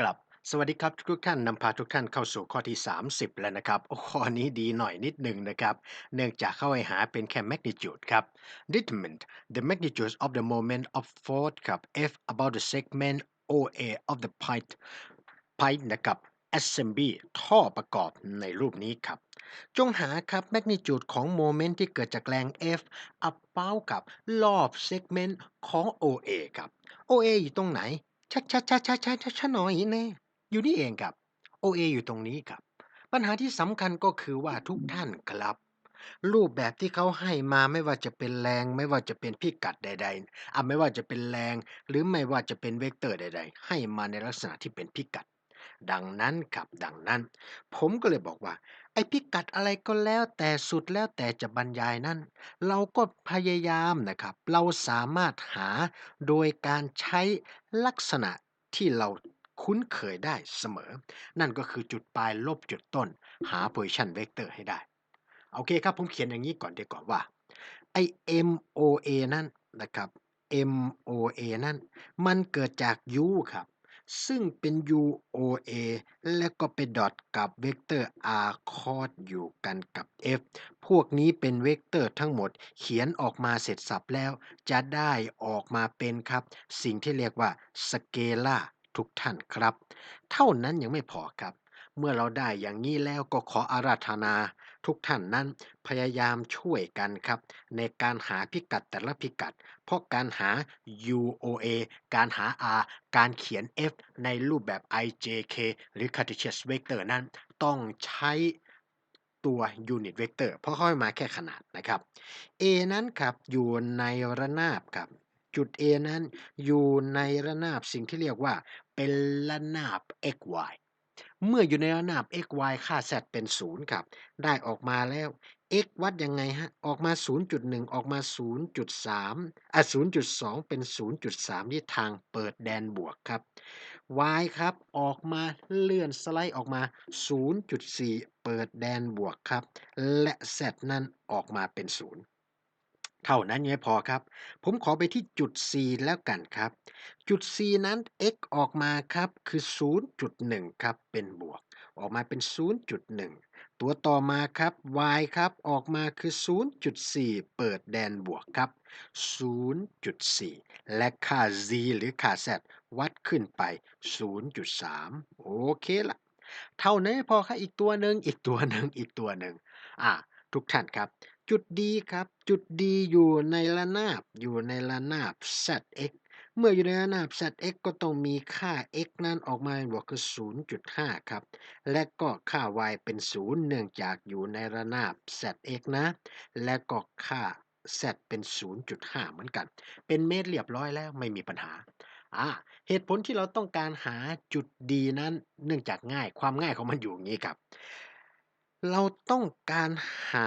กลับ สวัสดีครับทุกท่านนำพาทุกท่านเข้าสู่ข้อที่ 30 แล้วนะครับ ข้อนี้ดีหน่อยนิดหนึ่งนะครับ เนื่องจากเข้าให้หาเป็นแค่ magnitude ครับ determine the magnitude of the moment of force ครับ F about the segment OA of the pipe pipe นะครับ assembly ท่อประกอบในรูปนี้ครับ จงหาครับ magnitude ของโมเมนต์ที่เกิดจากแรง F about กับรอบ segment ของ OA ครับ OA อยู่ตรงไหน ชัดชัดชัดชัดชัดชัดชัดหน่อยแน่อยู่นี่เองครับ OA อยู่ตรงนี้ครับ ปัญหาที่สำคัญก็คือว่าทุกท่านครับ รูปแบบที่เขาให้มาไม่ว่าจะเป็นแรง ไม่ว่าจะเป็นพิกัดใด ๆอะไม่ว่าจะเป็นแรง หรือไม่ว่าจะเป็นเวกเตอร์ใด ๆ ให้มาในลักษณะที่เป็นพิกัด ดังนั้นครับดังนั้น ผมก็เลยบอกว่า ไอ้พิกัดอะไรก็แล้วแต่สุดแล้วแต่จะบรรยายนั้น เราก็พยายามนะครับ เราสามารถหาโดยการใช้ลักษณะที่เราคุ้นเคยได้เสมอ นั่นก็คือจุดปลายลบจุดต้น หา position vector ให้ได้ โอเคครับ ผมเขียนอย่างนี้ก่อนดีกว่าว่าไอ MOA นั่นนะครับ MOA นั่น มันเกิดจาก U ครับ ซึ่งเป็น UOA และก็ไปดอทกับเวกเตอร์ R คอดอยู่กันกับ F พวกนี้เป็นเวกเตอร์ทั้งหมด เขียนออกมาเสร็จสับแล้ว จะได้ออกมาเป็นครับ สิ่งที่เรียกว่าสเกลาทุกท่านครับ เท่านั้นยังไม่พอครับ เมื่อเราได้อย่างนี้แล้วก็ขออาราธนา ทุกท่านนั้นพยายามช่วยกันครับ ในการหาพิกัดแต่ละพิกัด เพราะการหา UOA การหา R การเขียน F ในรูปแบบ IJK หรือ Cartesian Vector นั้นต้องใช้ตัว Unit Vector เพราะเขาให้มาแค่ขนาดนะครับ A นั้นครับอยู่ในระนาบครับจุด A นั้นอยู่ในระนาบสิ่งที่เรียกว่าเป็นระนาบ xy เมื่ออยู่ในระนาบ xy ค่า z เป็น 0 ครับ ได้ออกมาแล้ว x วัดยังไงฮะ ออกมา 0.1 ออกมา 0.3อะ0.2 เป็น 0.3 ที่ทางเปิดแดนบวกครับ y ครับ ออกมาเลื่อนสไลด์ออกมา 0.4 เปิดแดนบวกครับ และ z นั่นออกมาเป็น 0 เท่านั้นยังไม่พอครับ ผมขอไปที่จุด C แล้วกันครับ จุด C นั้น x ออกมาครับคือ 0.1 ครับ เป็นบวก ออกมาเป็น 0.1 ตัวต่อมาครับ y ครับ ออกมาคือ 0.4 เปิดแดนบวกครับ 0.4 และค่า z หรือค่า z วัดขึ้นไป 0.3 โอเคละเท่านั้นไม่พอครับอีกตัวหนึ่งอีกตัวหนึ่งอีกตัวหนึ่งอ่าทุกท่านครับ จุด D ครับ จุด D อยู่ในระนาบอยู่ในระนาบ ZX เมื่ออยู่ในระนาบ ZX ก็ต้องมีค่า x นั้นออกมาเป็นบวกคือ 0.5 ครับ และก็ค่า y เป็น 0 เนื่องจากอยู่ในระนาบ ZX นะ และก็ค่า z เป็น 0.5 เหมือนกัน เป็นเมตรเรียบร้อยแล้วไม่มีปัญหาอ่าเหตุผลที่เราต้องการหาจุด D นั้น เนื่องจากง่ายความง่ายของมันอยู่อย่างนี้ครับ เราต้องการหา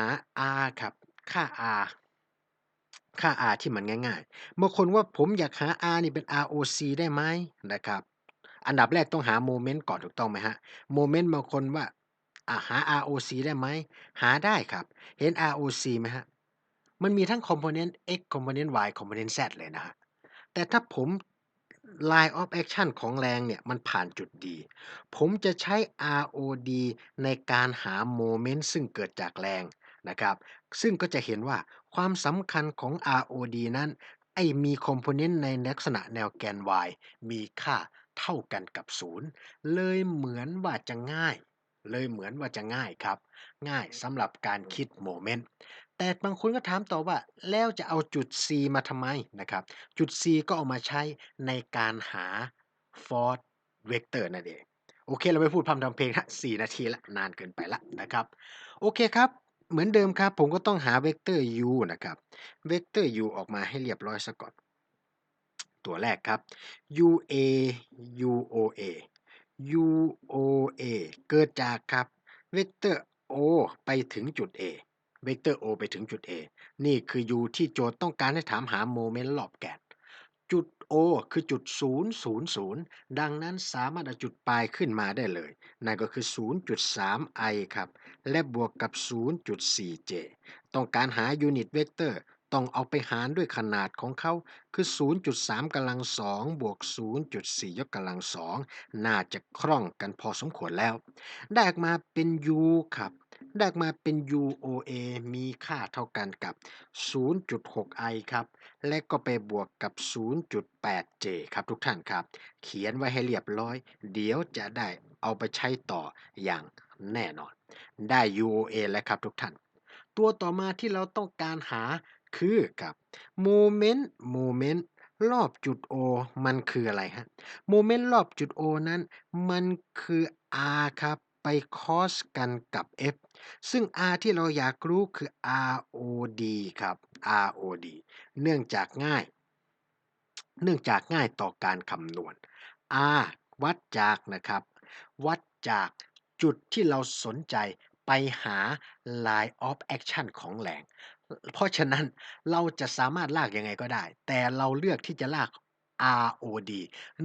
r ครับ ค่า r ค่า r ที่มันง่ายๆบางคนว่าผมอยากหา r นี่เป็น ROC ได้ไหมนะครับ อันดับแรกต้องหาโมเมนต์ก่อนถูกต้องไหมฮะโมเมนต์บางคนว่าหา ROC ได้ไหม หาได้ครับ เห็น ROC ไหมฮะ มันมีทั้ง component x component y component z เลยนะฮะ แต่ถ้าผม line of action ของแรงเนี่ยมันผ่านจุด D ผมจะใช้ ROD ในการหาโมเมนต์ซึ่งเกิดจากแรงนะครับ ซึ่งก็จะเห็นว่าความสำคัญของ ROD นั้นไอมีคอมโพเนนต์ในลักษณะแนวแกน y มีค่าเท่ากันกับ 0 เลยเหมือนว่าจะง่าย เลยเหมือนว่าจะง่ายครับ ง่ายสำหรับการคิดโมเมนต์ แต่บางคนก็ถามต่อว่า แล้วจะเอาจุด C มาทำไมนะครับ จุด C ก็เอามาใช้ในการหา force vector นั่นเอง โอเค เราไปพูดพร่ำทำเพลงฮะ4นาทีละนานเกินไปละนะครับ โอเคครับเหมือนเดิมครับ ผมก็ต้องหาเวกเตอร์ u นะครับ เวกเตอร์ u ออกมาให้เรียบร้อยซะก่อน ตัวแรกครับ ua uoa uoa เกิดจากครับ เวกเตอร์ o ไปถึงจุด a เวกเตอร์ o ไปถึงจุด a นี่คือ u ที่โจทย์ต้องการให้ถามหาโมเมนต์รอบแกน จุด O คือจุด 0 0 0 ดังนั้นสามารถเอาจุดปลายขึ้นมาได้เลย นั่นก็คือ 0.3 i ครับ และบวกกับ 0.4j ต้องการหายูนิตเวกเตอร์ต้องเอาไปหารด้วยขนาดของเขาคือ 0.3กำลัง 2 บวก 0.4 ยกกำลัง 2 น่าจะคล่องกันพอสมควรแล้ว ได้ออกมาเป็น u ครับ ได้ออกมาเป็น UOA มีค่าเท่ากันกับ 0.6i ครับ และก็ไปบวกกับ 0.8j ครับทุกท่านครับ เขียนไว้ให้เรียบร้อย เดี๋ยวจะได้เอาไปใช้ต่ออย่างแน่นอน ได้ UOA แล้วครับทุกท่าน ตัวต่อมาที่เราต้องการหาคือกับโมเมนต์โมเมนต์รอบจุด O มันคืออะไรฮะ โมเมนต์รอบจุด O นั้น มันคือ R ครับ ไปคอสกันกับ F ซึ่ง R ที่เราอยากรู้คือ ROD ครับ ROD เนื่องจากง่าย เนื่องจากง่ายต่อการคำนวณ R วัดจากนะครับ วัดจากจุดที่เราสนใจไปหา line of action ของแรงเพราะฉะนั้นเราจะสามารถลากยังไงก็ได้ แต่เราเลือกที่จะลาก ROD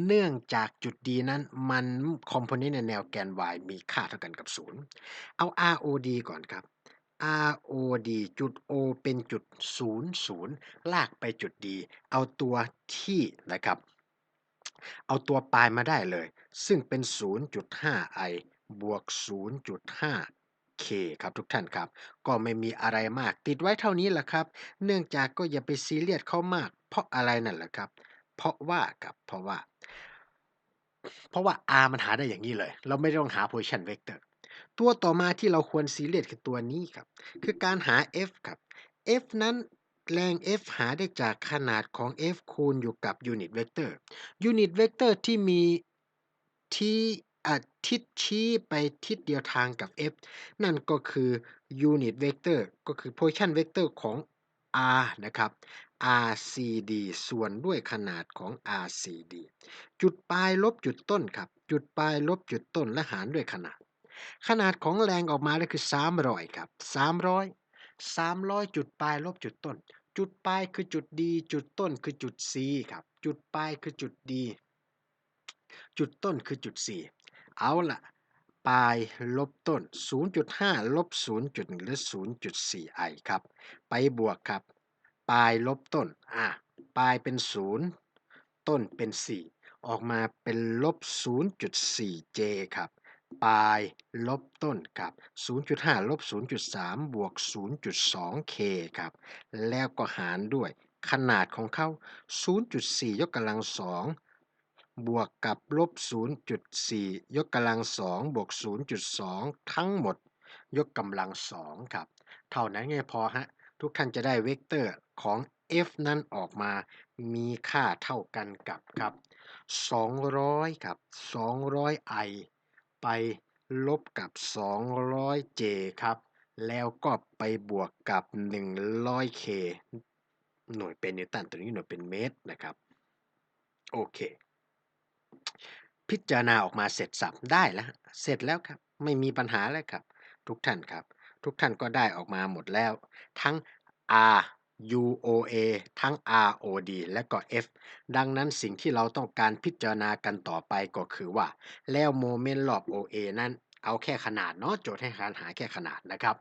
เนื่องจากจุด D นั้นมันคอมโพเนนต์ในแนวแกน y มีค่าเท่ากันกับ 0 เอา ROD ก่อนครับ ROD จุด O เป็นจุด 00 ลากไปจุด D เอาตัวที่นะครับ เอาตัวปลายมาได้เลย ซึ่งเป็น 0.5i บวก 0.5k ครับทุกท่านครับ ก็ไม่มีอะไรมากติดไว้เท่านี้แหละครับ เนื่องจากก็อย่าไปซีเรียสเข้ามาก เพราะอะไรนั่นแหละครับ เพราะว่าครับเพราะว่า เพราะว่า r มันหาได้อย่างนี้เลย เราไม่ต้องหา position vector ตัวต่อมาที่เราควรซีเรียสคือตัวนี้ครับ คือการหา f ครับ f นั้นแรง f หาได้จากขนาดของ f คูณอยู่กับ unit vector unit vector ที่มีที่ทิศชี้ไปทิศเดียวทางกับ f นั่นก็คือ unit vector ก็คือ position vector ของ r นะครับ RCD ส่วนด้วยขนาดของ RCD จุดปลายลบจุดต้นครับ จุดปลายลบจุดต้นและหารด้วยขนาด ขนาดของแรงออกมาก็คือ 300 ครับ 300 300 จุดปลายลบจุดต้น จุดปลายคือจุด D จุดต้นคือจุด C ครับ จุดปลายคือจุด D จุดต้นคือจุด C เอาละ ปลายลบต้น 0.5 ลบ 0.1 หรือ 0.4i ครับ ไปบวกครับ ปลายลบต้น อะ ปลายเป็น 0 ต้นเป็น 4 ออกมาเป็นลบ 0.4j ครับ ปลายลบต้นครับ 0.5 ลบ 0.3 บวก 0.2k ครับ แล้วก็หารด้วยขนาดของเขา 0.4 ยกกำลัง2 บวกกับลบ 0.4 ยกกำลัง2บวก 0.2 ทั้งหมด ยกกำลัง2ครับ เท่านั้นไงพอฮะ ทุกท่านจะได้เวกเตอร์ของ f นั้นออกมามีค่าเท่ากันกับครับ 200 ครับ 200i ไปลบกับ 200j ครับ แล้วก็ไปบวกกับ 100k หน่วยเป็นนิวตันตัวนี้หน่วยเป็นเมตรนะครับ โอเค พิจารณาออกมาเสร็จสับได้แล้ว เสร็จแล้วครับ ไม่มีปัญหาแล้วครับ ทุกท่านครับ ทุกท่านก็ได้ออกมาหมดแล้ว ทั้ง R UOA ทั้ง ROD และก็ F ดังนั้นสิ่งที่เราต้องการพิจารณากันต่อไปก็คือว่า แล้วโมเมนต์รอบ OA นั้น เอาแค่ขนาดเนาะโจทย์ให้การหาแค่ขนาดนะครับ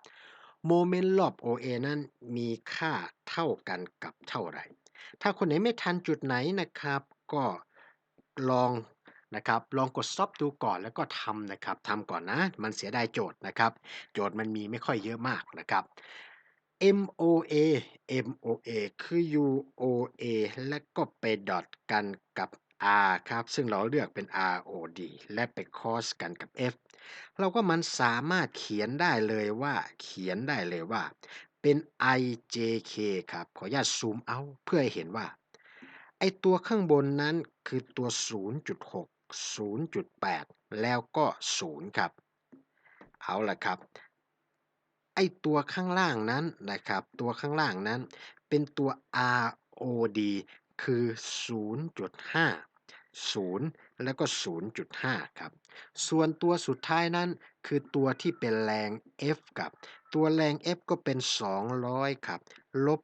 โมเมนต์รอบ OA นั้นมีค่าเท่ากันกับเท่าไหร่ ถ้าคนไหนไม่ทันจุดไหนนะครับ ก็ลอง นะครับลองกด stop ดูก่อนแล้วก็ทำนะครับทำก่อนนะ มันเสียดายโจทย์นะครับ โจทย์มันมีไม่ค่อยเยอะมากนะครับ MOA MOA คือ UOA และก็ไปดอทกันกับ R ครับ ซึ่งเราเลือกเป็น ROD และไป cross กันกับ F เราก็มันสามารถเขียนได้เลยว่าเขียนได้เลยว่า เป็น IJK ครับ ขออนุญาตซูมเอาเพื่อให้เห็นว่า ไอตัวข้างบนนั้นคือตัว 0.6 0.8 แล้วก็ 0 ครับ เอาละครับ ไอตัวข้างล่างนั้นนะครับ ตัวข้างล่างนั้นเป็นตัว ROD คือ 0.5 0 แล้วก็ 0.5 ครับ ส่วนตัวสุดท้ายนั้นคือตัวที่เป็นแรง F กับ ตัวแรง F ก็เป็น 200 ครับ ลบ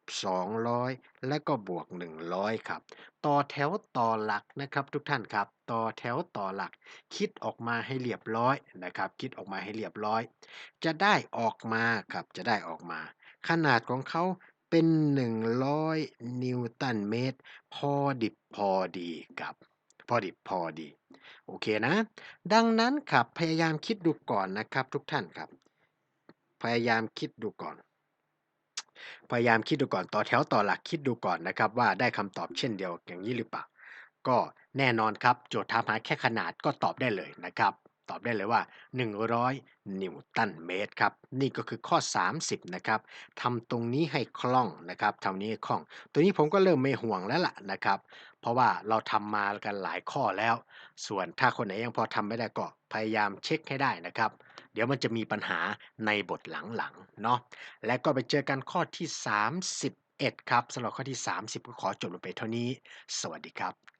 200 และก็บวก 100 ครับ ต่อแถวต่อหลักนะครับทุกท่านครับ ต่อแถวต่อหลัก คิดออกมาให้เรียบร้อยนะครับ คิดออกมาให้เรียบร้อย จะได้ออกมาครับ จะได้ออกมา ขนาดของเขาเป็น 100 นิวตันเมตร พอดิบพอดีครับ พอดิบพอดี โอเคนะ ดังนั้นครับ พยายามคิดดูก่อนนะครับทุกท่านครับ พยายามคิดดูก่อน พยายามคิดดูก่อนต่อแถวต่อหลักคิดดูก่อนนะครับ ว่าได้คำตอบเช่นเดียวอย่างนี้หรือเปล่า ก็แน่นอนครับ โจทย์ถามหาแค่ขนาดก็ตอบได้เลยนะครับ ตอบได้เลยว่า 100 นิวตันเมตรครับ นี่ก็คือข้อ 30 นะครับทำตรงนี้ให้คล่องนะครับทำนี้ให้คล่อง ตัวนี้ผมก็เริ่มไม่ห่วงแล้วล่ะนะครับ เพราะว่าเราทำมากันหลายข้อแล้ว ส่วนถ้าคนไหนยังพอทำไม่ได้ก็พยายามเช็คให้ได้นะครับ เดี๋ยวมันจะมีปัญหาในบทหลังๆเนาะและก็ไปเจอกันข้อที่ 31 ครับสำหรับข้อที่ 30 ก็ขอจบลงไปเท่านี้ สวัสดีครับ